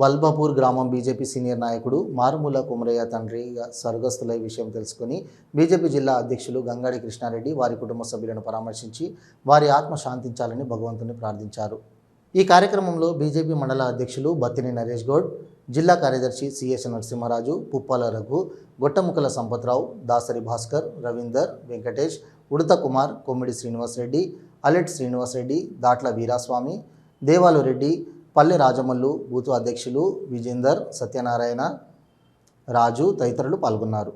వల్బాపూర్ గ్రామం BJP senior నాయకుడు మారుమూల కుమరయ్య తండ్రి స్వర్గస్థులై విషయం తెలుసుకుని బీజేపీ జిల్లా అధ్యక్షులు గంగాడి కృష్ణారెడ్డి వారి కుటుంబ సభ్యులను పరామర్శించి వారి ఆత్మ శాంతించాలని భగవంతుని ప్రార్థించారు. ఈ కార్యక్రమంలో బీజేపీ మండల అధ్యక్షులు బత్తిని నరేష్ గౌడ్ జిల్లా కార్యదర్శి సిఎస్ నరసింహరాజు పుప్పాల రఘు గొట్టముక్కల సంపత్రావు దాసరి భాస్కర్ రవీందర్ వెంకటేష్ ఉడత కుమార్ కొమ్మిడి శ్రీనివాసరెడ్డి అలెట్ శ్రీనివాసరెడ్డి దాట్ల వీరాస్వామి దేవాలు రెడ్డి పల్లె రాజమల్లు బూతు అధ్యక్షులు విజేందర్ సత్యనారాయణ రాజు తదితరులు పాల్గొన్నారు.